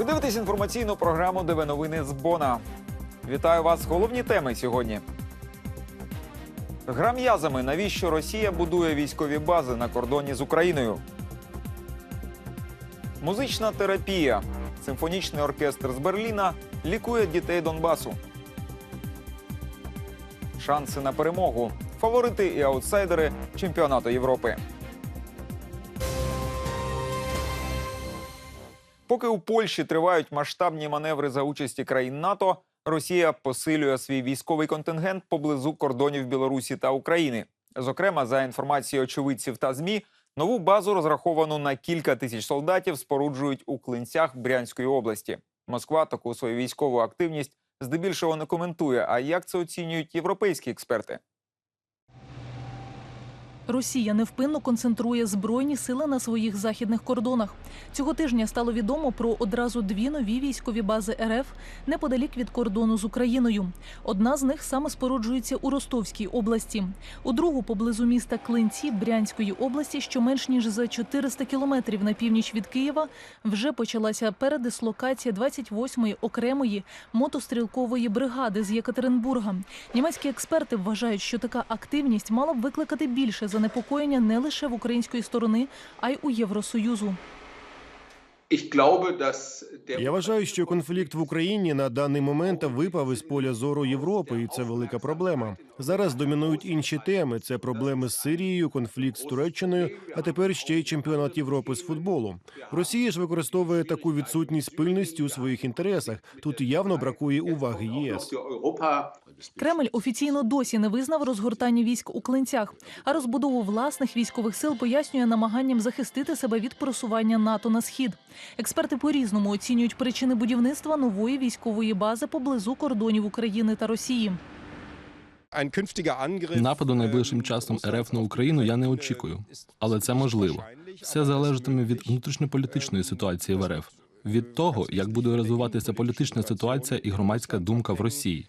Ви дивитесь інформаційну програму ДВ новини з Бона. Вітаю вас. Головні теми сьогодні. Гра м'язами, навіщо Росія будує військові бази на кордоні з Україною. Музична терапія. Симфонічний оркестр з Берліна лікує дітей Донбасу. Шанси на перемогу. Фаворити і аутсайдери чемпіонату Європи. Поки у Польщі тривають масштабні маневри за участі країн НАТО, Росія посилює свій військовий контингент поблизу кордонів Білорусі та України. Зокрема, за інформацією очевидців та змі, нову базу, розраховану на кілька тисяч солдатів, споруджують у клинцях Брянської області. Москва таку свою військову активність здебільшого не коментує. А як це оцінюють європейські експерти? Росія невпинно концентрує збройні сили на своїх західних кордонах. Цього тижня стало відомо про одразу дві нові військові бази РФ неподалік від кордону з Україною. Одна з них саме споруджується у Ростовській області, у другу поблизу міста Клинці Брянської області, що менш ніж за 400 кілометрів на північ від Києва, вже почалася передислокація 28-ї окремої мотострілкової бригади з Єкатеринбурга. Німецькі експерти вважають, що така активність мала б викликати більше занепокоєння не лише в української сторони, а й у Євросоюзу. Я вважаю, що конфлікт в Україні на даний момент випав із поля зору Європи, і це велика проблема. Зараз домінують інші теми: це проблеми з Сирією, конфлікт з Туреччиною, а тепер ще й чемпіонат Європи з футболу. Росія ж використовує таку відсутність пильності у своїх інтересах. Тут явно бракує уваги ЄС. Кремль офіційно досі не визнав розгортання військ у клинцях, а розбудову власних військових сил пояснює намаганням захистити себе від просування НАТО на схід. Експерти по-різному оцінюють причини будівництва нової військової бази поблизу кордонів України та Росії. Нападу найближчим часом РФ на Україну я не очікую, але це можливо. Все залежатиме від внутрішньополітичної ситуації в РФ, від того, як буде розвиватися політична ситуація і громадська думка в Росії.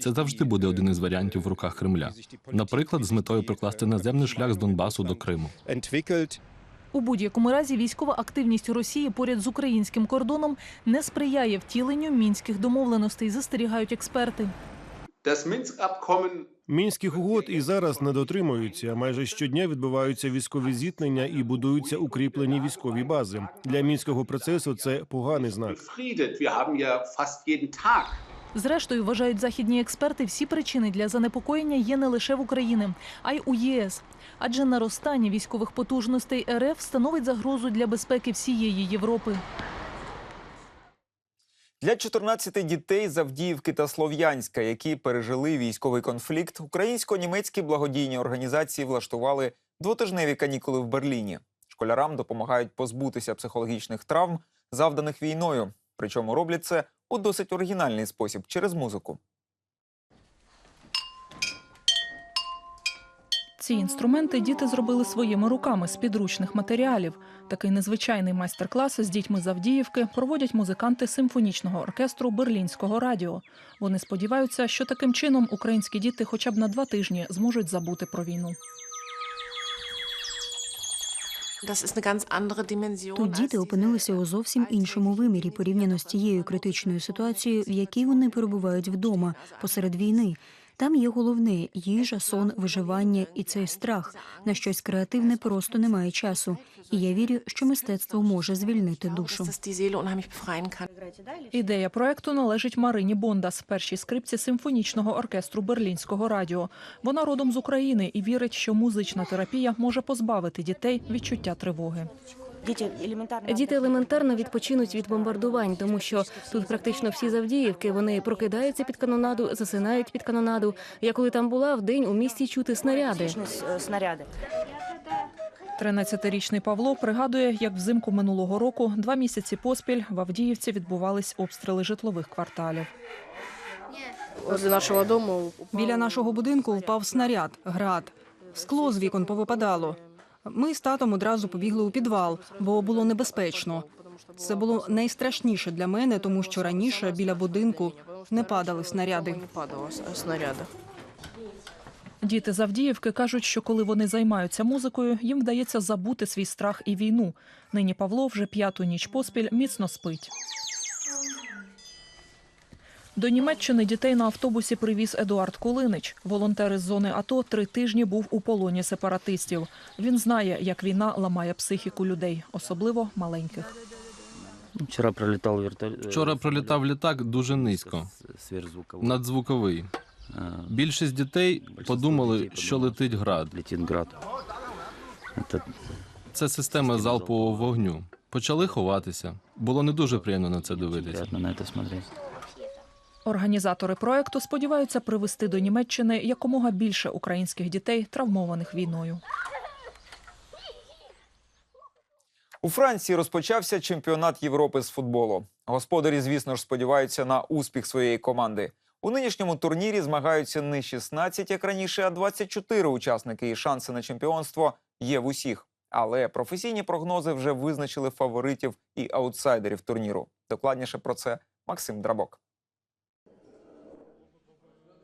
Це завжди буде один із варіантів в руках Кремля. Наприклад, з метою прокласти наземний шлях з Донбасу до Криму. У будь-якому разі військова активність Росії поряд з українським кордоном не сприяє втіленню мінських домовленостей, застерігають експерти. Мінських угод і зараз не дотримуються. Майже щодня відбуваються військові зіткнення і будуються укріплені військові бази. Для мінського процесу це поганий знак. Зрештою, вважають західні експерти, всі причини для занепокоєння є не лише в Україні, а й у ЄС. Адже наростання військових потужностей РФ становить загрозу для безпеки всієї Європи. Для 14 дітей з Авдіївки та Слов'янська, які пережили військовий конфлікт, українсько-німецькі благодійні організації влаштували двотижневі канікули в Берліні. Школярам допомагають позбутися психологічних травм, завданих війною. Причому роблять це у досить оригінальний спосіб через музику. Ці інструменти діти зробили своїми руками з підручних матеріалів. Такий незвичайний майстер-клас з дітьми з Авдіївки проводять музиканти симфонічного оркестру Берлінського радіо. Вони сподіваються, що таким чином українські діти хоча б на два тижні зможуть забути про війну. Тут діти опинилися у зовсім іншому вимірі порівняно з тією критичною ситуацією, в якій вони перебувають вдома посеред війни. Там є головне їжа, сон, виживання і цей страх. На щось креативне просто немає часу. І я вірю, що мистецтво може звільнити душу. Ідея проекту належить Марині Бондас, першій скрипці симфонічного оркестру Берлінського радіо. Вона родом з України і вірить, що музична терапія може позбавити дітей відчуття тривоги. Діти елементарно відпочинуть від бомбардувань, тому що тут практично всі завдіївки. Вони прокидаються під канонаду, засинають під канонаду. Я коли там була, в день у місті чути снаряди. 13-річний Павло пригадує, як взимку минулого року два місяці поспіль в Авдіївці відбувались обстріли житлових кварталів. Возле нашого дому Біля нашого будинку впав снаряд, град. Скло з вікон повипадало. Ми з татом одразу побігли у підвал, бо було небезпечно. Це було найстрашніше для мене, тому що раніше біля будинку не падали снаряди. не снаряда. Діти з Авдіївки кажуть, що коли вони займаються музикою, їм вдається забути свій страх і війну. Нині Павло вже п'яту ніч поспіль міцно спить. До Німеччини дітей на автобусі привіз Едуард Кулинич. Волонтер із зони АТО три тижні був у полоні сепаратистів. Він знає, як війна ламає психіку людей, особливо маленьких. Вчора пролітав вертоліт. Вчора пролітав літак дуже низько, надзвуковий. Е, Більшість дітей подумали, що летить град. Це система залпового вогню. Почали ховатися. Було не дуже приємно на це дивитися. приємно на це смотреть. Організатори проекту сподіваються привезти до Німеччини якомога більше українських дітей, травмованих війною. У Франції розпочався чемпіонат Європи з футболу. Господарі, звісно ж, сподіваються на успіх своєї команди. У нинішньому турнірі змагаються не 16, як раніше, а 24 учасники, і шанси на чемпіонство є в усіх. Але професійні прогнози вже визначили фаворитів і аутсайдерів турніру. Докладніше про це Максим Драбок.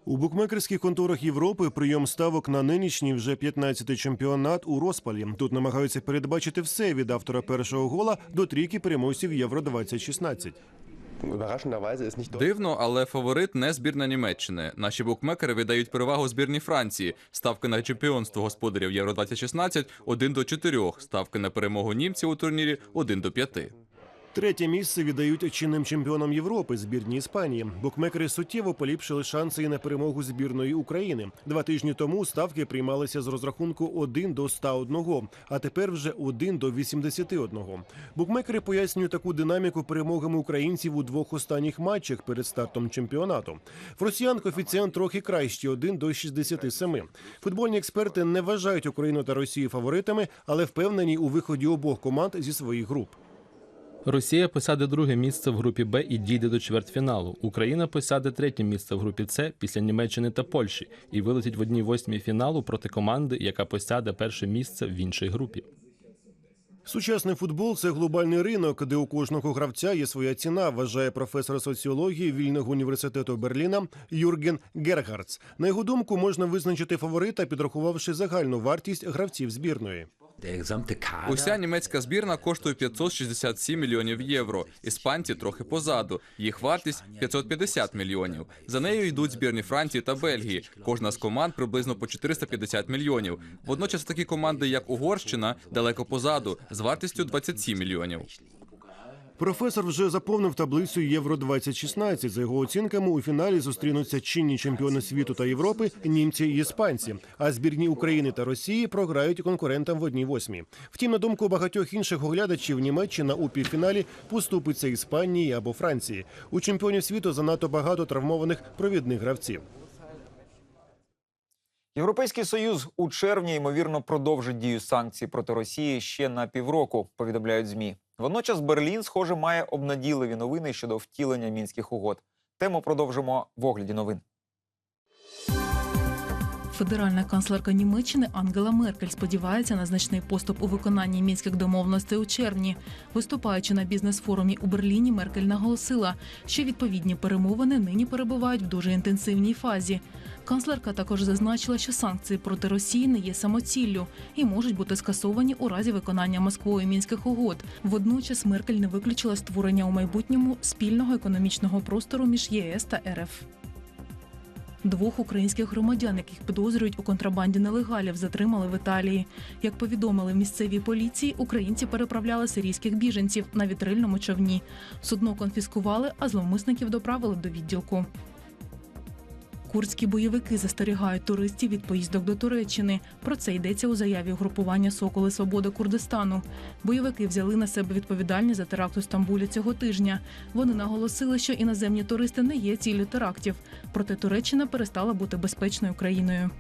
У букмекерських конторах Європи прийом ставок на нинішній вже 15-й чемпіонат у розпалі. Тут намагаються передбачити все від автора першого гола до трійки переможців Євро 2016 Дивно, але фаворит не збірна Німеччини. Наші букмекери віддають перевагу збірній Франції. Ставки на чемпіонство господарів Євро 2016 – 1 до 4. Ставки на перемогу німців у турнірі 1 до 5. Третє місце віддають чинним чемпіонам Європи збірні Іспанії. Букмекери суттєво поліпшили шанси і на перемогу збірної України. Два тижні тому ставки приймалися з розрахунку 1 до 101, а тепер вже 1 до 81. Букмекери пояснюють таку динаміку перемогами українців у двох останніх матчах перед стартом чемпіонату. В росіян коефіцієнт трохи кращий – 1 до 67. Футбольні експерти не вважають Україну та Росію фаворитами, але впевнені у виході обох команд зі своїх груп. Росія посяде друге місце в групі Б і дійде до чвертьфіналу. Україна посяде третє місце в групі С після Німеччини та Польщі і вилетить в одній восьмій фіналу проти команди, яка посяде перше місце в іншій групі. Сучасний футбол це глобальний ринок, де у кожного гравця є своя ціна, вважає професор соціології вільного університету Берліна Юрген Гергардс. На його думку, можна визначити фаворита, підрахувавши загальну вартість гравців збірної. Уся німецька збірна коштує 567 мільйонів євро. Іспанці трохи позаду. Їх вартість 550 мільйонів. За нею йдуть збірні Франції та Бельгії. Кожна з команд приблизно по 450 мільйонів. Водночас такі команди, як Угорщина, далеко позаду, з вартістю 27 мільйонів. Професор вже заповнив таблицю Євро 2016 За його оцінками, у фіналі зустрінуться чинні чемпіони світу та Європи, німці і іспанці. А збірні України та Росії програють конкурентам в одній восьмій. Втім, на думку багатьох інших оглядачів, Німеччина у півфіналі поступиться Іспанії або Франції. У чемпіонів світу занадто багато травмованих провідних гравців. Європейський союз у червні ймовірно продовжить дію санкцій проти Росії ще на півроку. Повідомляють змі. Водночас Берлін, схоже, має обнадійливі новини щодо втілення мінських угод. Тему продовжимо в огляді новин. Федеральна канцлерка Німеччини Ангела Меркель сподівається на значний поступ у виконанні мінських домовленостей у червні. Виступаючи на бізнес-форумі у Берліні, Меркель наголосила, що відповідні перемовини нині перебувають в дуже інтенсивній фазі. Канцлерка також зазначила, що санкції проти Росії не є самоціллю і можуть бути скасовані у разі виконання Москвою мінських угод. Водночас Меркель не виключила створення у майбутньому спільного економічного простору між ЄС та РФ. Двох українських громадян, яких підозрюють у контрабанді нелегалів, затримали в Італії. Як повідомили в місцевій поліції, українці переправляли сирійських біженців на вітрильному човні. Судно конфіскували, а зловмисників доправили до відділку. Курдські бойовики застерігають туристів від поїздок до Туреччини. Про це йдеться у заяві угрупування Соколи Свободи Курдистану. Бойовики взяли на себе відповідальність за теракт у Стамбулі цього тижня. Вони наголосили, що іноземні туристи не є ціллю терактів. Проте Туреччина перестала бути безпечною країною.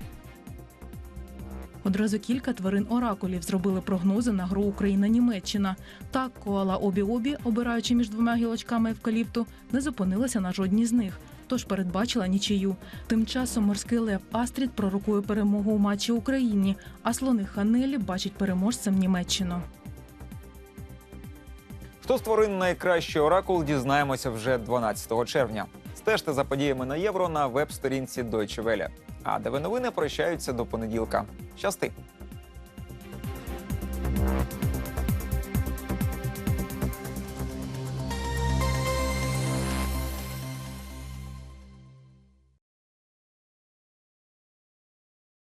Одразу кілька тварин оракулів зробили прогнози на гру Україна-Німеччина. Так, коала обі-обі, обираючи між двома гілочками евкаліпту, не зупинилася на жодній з них. Тож передбачила нічию. Тим часом морський лев Астрід пророкує перемогу у матчі Україні, а слони Ханелі бачить переможцем Німеччину. Хто створив найкращий оракул, дізнаємося вже 12 червня. Стежте за подіями на євро на веб-сторінці Deutsche Welle. А ДВ новини прощаються до понеділка. Щасти!